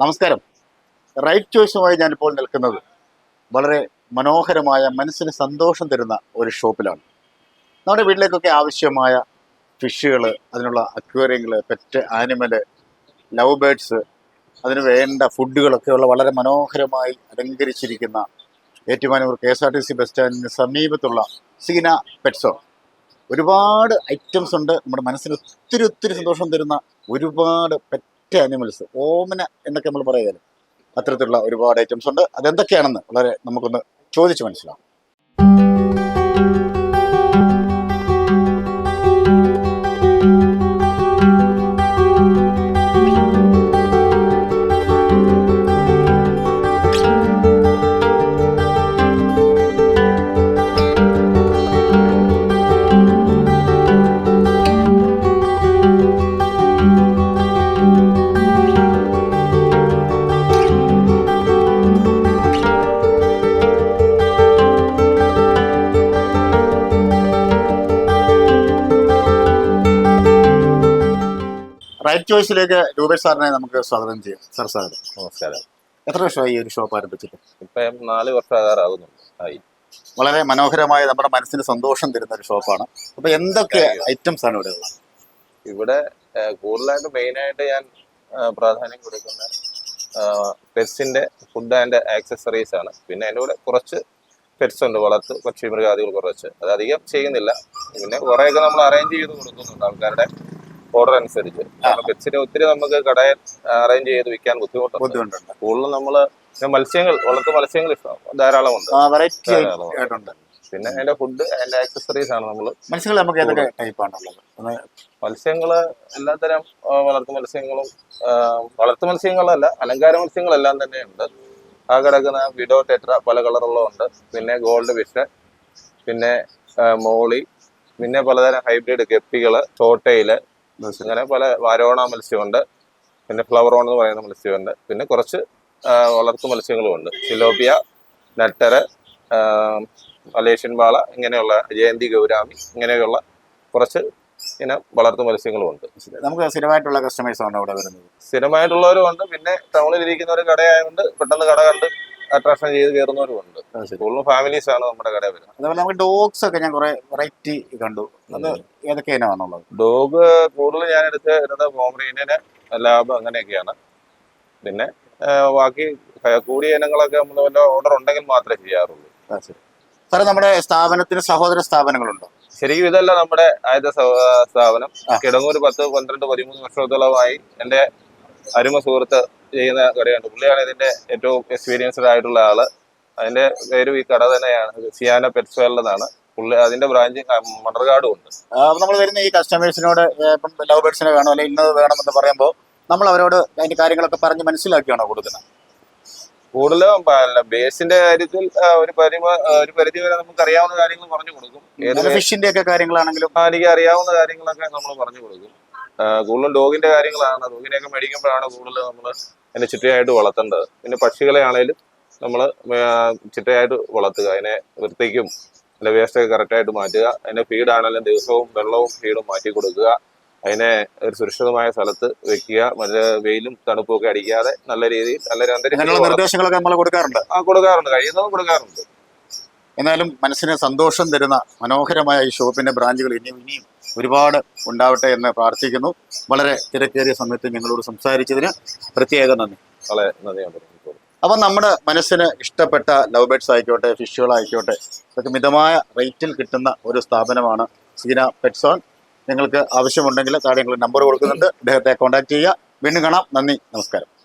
നമസ്കാരം. റൈറ്റ് ചോയ്സുമായി ഞാനിപ്പോൾ നിൽക്കുന്നത് വളരെ മനോഹരമായ മനസ്സിന് സന്തോഷം തരുന്ന ഒരു ഷോപ്പിലാണ്. നമ്മുടെ വീട്ടിലേക്കൊക്കെ ആവശ്യമായ ഫിഷുകൾ അതിനുള്ള അക്വേറിയങ്ങൾ പെറ്റ് ആനിമൽ ലവ് ബേഡ്സ് അതിന് വേണ്ട ഫുഡുകളൊക്കെയുള്ള വളരെ മനോഹരമായി അലങ്കരിച്ചിരിക്കുന്ന Ettumanoor K S R T C bus സ്റ്റാൻഡിന് സമീപത്തുള്ള സീന പെറ്റ്സോ ഒരുപാട് ഐറ്റംസ് ഉണ്ട്. നമ്മുടെ മനസ്സിന് ഒത്തിരി ഒത്തിരി സന്തോഷം തരുന്ന ഒരുപാട് പെറ്റ് ആനിമൽസ് ഓമന എന്നൊക്കെ നമ്മൾ പറയുകയല്ലോ അത്തരത്തിലുള്ള ഒരുപാട് ഐറ്റംസ് ഉണ്ട്. അതെന്തൊക്കെയാണെന്ന് വളരെ നമുക്കൊന്ന് ചോദിച്ച് മനസ്സിലാവും. റൈറ്റ് ചോയ്സിലേക്ക് രൂപേഷ് സാറിനെ നമുക്ക് സ്വാഗതം ചെയ്യാം. സാർ സ്വാഗതം. നമസ്കാരം. എത്ര വർഷമായി ഈ ഒരു ഷോപ്പ് ആരംഭിച്ചിട്ട്? ഇപ്പം നാല് വർഷം ആയി. വളരെ മനോഹരമായ നമ്മുടെ മനസ്സിന് സന്തോഷം തരുന്ന ഒരു ഷോപ്പാണ്. അപ്പൊ എന്തൊക്കെ ഐറ്റംസ് ആണ് ഇവിടെ ഉള്ളത്? ഇവിടെ ഏഹ്, കൂടുതലായിട്ട് മെയിനായിട്ട് ഞാൻ ഏഹ്, പ്രാധാന്യം കൊടുക്കുന്ന പെറ്റ്സിന്റെ ഫുഡ് ആൻഡ് ആക്സസറീസ് ആണ്. പിന്നെ അതിന്റെ കൂടെ കുറച്ച് പെറ്റ്സ് ഉണ്ട് വളർത്ത് പക്ഷി മൃഗാദികൾ കുറച്ച്. അത് അധികം ചെയ്യുന്നില്ല. പിന്നെ കുറേയൊക്കെ നമ്മൾ അറേഞ്ച് ചെയ്ത് കൊടുക്കുന്നുണ്ട് ആൾക്കാരുടെ ഓർഡർ അനുസരിച്ച്. കാരണം പെറ്റ്സിനെ ഒത്തിരി നമുക്ക് കടയിൽ അറേഞ്ച് ചെയ്ത് വിൽക്കാൻ ബുദ്ധിമുട്ടുണ്ട്. സ്കൂളിൽ നമ്മൾ നമ്മൾ മത്സ്യങ്ങൾ വളർത്തു മത്സ്യങ്ങൾ ധാരാളമുണ്ട് വെറൈറ്റി ധാരാളം. ഉണ്ട്. പിന്നെ അതിന്റെ ഫുഡ് അതിന്റെ ആക്സസറീസ് ആണ് നമ്മൾ മത്സ്യങ്ങൾ നമുക്ക് ഏതൊക്കെ എല്ലാത്തരം വളർത്തു മത്സ്യങ്ങളും വളർത്തു മത്സ്യങ്ങളല്ല അലങ്കാര മത്സ്യങ്ങളെല്ലാം തന്നെയുണ്ട്. ആ കിടക്കുന്ന വിഡോ ടെട്ര പല കളറുള്ള കളറുള്ളതുണ്ട് പിന്നെ ഗോൾഡ് ഫിഷ് പിന്നെ മോളി പിന്നെ പലതരം ഹൈബ്രിഡ് ഗപ്പികൾ ചോട്ടയിൽ അങ്ങനെ പല വാരോണ മത്സ്യമുണ്ട്. പിന്നെ ഫ്ലവർ ഓൺ എന്ന് പറയുന്ന മത്സ്യമുണ്ട്. പിന്നെ കുറച്ച് വളർത്തു മത്സ്യങ്ങളും ഉണ്ട് സിലോപ്പിയ നട്ടര് മലേഷ്യൻ വാള ഇങ്ങനെയുള്ള ജയന്തി ഗൗരാമി ഇങ്ങനെയുള്ള കുറച്ച് ഇനം വളർത്തു മത്സ്യങ്ങളും ഉണ്ട് നമുക്ക് സ്ഥിരമായിട്ടുള്ള കസ്റ്റമേഴ്സ് ആണ് അവിടെ വരുന്നത്? സ്ഥിരമായിട്ടുള്ളവരും ഉണ്ട് പിന്നെ ടൗണിൽ ഇരിക്കുന്ന ഒരു കടയായതുകൊണ്ട് പെട്ടെന്ന് കട കണ്ട് അട്രാക്ഷൻ ചെയ്ത് കയറുന്നവരും ഉണ്ട്. കൂടുതലും ഫാമിലീസ് ആണ് നമ്മുടെ കടയിൽ വരുന്നത്. അതുപോലെ നമുക്ക് ഡോഗ്സ് ഒക്കെ ഞാൻ കുറെ വെറൈറ്റി കണ്ടു. അത് ഏതൊക്കെ ഇനമാണുള്ളത്? ഡോഗ് കൂടുതൽ ഞാൻ എടുത്ത് വരുന്നത് പോമറീനിയന് ലാബ് അങ്ങനെയൊക്കെയാണ്. പിന്നെ ബാക്കി കൂടിയ ഇനങ്ങളൊക്കെ നമ്മൾ വല്ല ഓർഡർ ഉണ്ടെങ്കിൽ മാത്രമേ ചെയ്യാറുള്ളൂ. സാറേ നമ്മുടെ സ്ഥാപനത്തിന് സഹോദര സ്ഥാപനങ്ങളുണ്ടോ? ശരിക്കും ഇതല്ല നമ്മുടെ ആദ്യത്തെ സ്ഥാപനം. കിടങ്ങൂർ പത്ത് പന്ത്രണ്ട് പതിമൂന്ന് വർഷത്തോളമായി എന്റെ അരുമ സുഹൃത്ത് ചെയ്യുന്ന കടയുണ്ട്. പുള്ളിയാണ് ഇതിന്റെ ഏറ്റവും എക്സ്പീരിയൻസ്ഡ് ആയിട്ടുള്ള ആൾ. അതിന്റെ പേരും ഈ കട തന്നെയാണ്. സിയാന പെറ്റ്സ് വേൾഡ് എന്നാണ്. പുള്ളി അതിന്റെ ബ്രാഞ്ച് മണർകാടും ഉണ്ട്. നമ്മൾ വരുന്ന ഈ കസ്റ്റമേഴ്സിനോട് ഇപ്പം ലവ് ബേഡ്സിനെ വേണോ അല്ലെങ്കിൽ ഇന്നത് വേണമെന്ന് പറയുമ്പോൾ നമ്മൾ അവരോട് അതിന്റെ കാര്യങ്ങളൊക്കെ പറഞ്ഞ് മനസ്സിലാക്കിയാണോ കൊടുക്കുന്നത്? കൂടുതലും ബേസിന്റെ കാര്യത്തിൽ ഒരു പരിമ ഒരു പരിധി വരെ നമുക്ക് അറിയാവുന്ന കാര്യങ്ങൾ പറഞ്ഞു കൊടുക്കും. ഏത് ഫിഷിന്റെ ഒക്കെ കാര്യങ്ങളാണെങ്കിലും. എനിക്ക് അറിയാവുന്ന കാര്യങ്ങളൊക്കെ നമ്മൾ പറഞ്ഞു കൊടുക്കും. കൂടുതലും ഡോഗിന്റെ കാര്യങ്ങളാണ്. ഡോഗിനെയൊക്കെ മേടിക്കുമ്പോഴാണ് കൂടുതൽ നമ്മൾ അതിനെ ചിട്ടയായിട്ട് വളർത്തേണ്ടത്. പിന്നെ പക്ഷികളെ ആണേലും നമ്മൾ ചിട്ടയായിട്ട് വളർത്തുക. അതിനെ വൃത്തിക്കും അതിന്റെ വേസ്റ്റൊക്കെ കറക്റ്റായിട്ട് മാറ്റുക. അതിന്റെ ഫീഡാണെങ്കിലും ദിവസവും വെള്ളവും ഫീഡും മാറ്റി കൊടുക്കുക. അതിനെ ഒരു സുരക്ഷിതമായ സ്ഥലത്ത് വെക്കുക. മറ്റേ വെയിലും തണുപ്പും ഒക്കെ അടിക്കാതെ നല്ല രീതിയിൽ നല്ല നിർദ്ദേശങ്ങളൊക്കെ നമ്മൾ കൊടുക്കാറുണ്ട്? ആ കൊടുക്കാറുണ്ട്. കഴിയുന്നതും കൊടുക്കാറുണ്ട്. എന്നാലും മനസ്സിന് സന്തോഷം തരുന്ന മനോഹരമായ ഈ ഷോപ്പിന്റെ ബ്രാഞ്ചുകൾ ഇനിയും ഇനിയും ഒരുപാട് ഉണ്ടാവട്ടെ എന്ന് പ്രാർത്ഥിക്കുന്നു. വളരെ തിരക്കേറിയ സമയത്ത് ഞങ്ങളോട് സംസാരിച്ചതിന് പ്രത്യേക നന്ദി. വളരെ നന്ദി. അപ്പം നമ്മുടെ മനസ്സിന് ഇഷ്ടപ്പെട്ട ലവ് ബേഡ്സ് ആയിക്കോട്ടെ ഫിഷുകളായിക്കോട്ടെ ഇതൊക്കെ മിതമായ റേറ്റിൽ കിട്ടുന്ന ഒരു സ്ഥാപനമാണ് സീന പെറ്റ്സോൺ നിങ്ങൾക്ക് ആവശ്യമുണ്ടെങ്കിൽ താഴെ ഞങ്ങൾ നമ്പർ കൊടുക്കുന്നുണ്ട്. അദ്ദേഹത്തെ കോൺടാക്ട് ചെയ്യുക. വീണ്ടും കാണാം. നന്ദി നമസ്കാരം.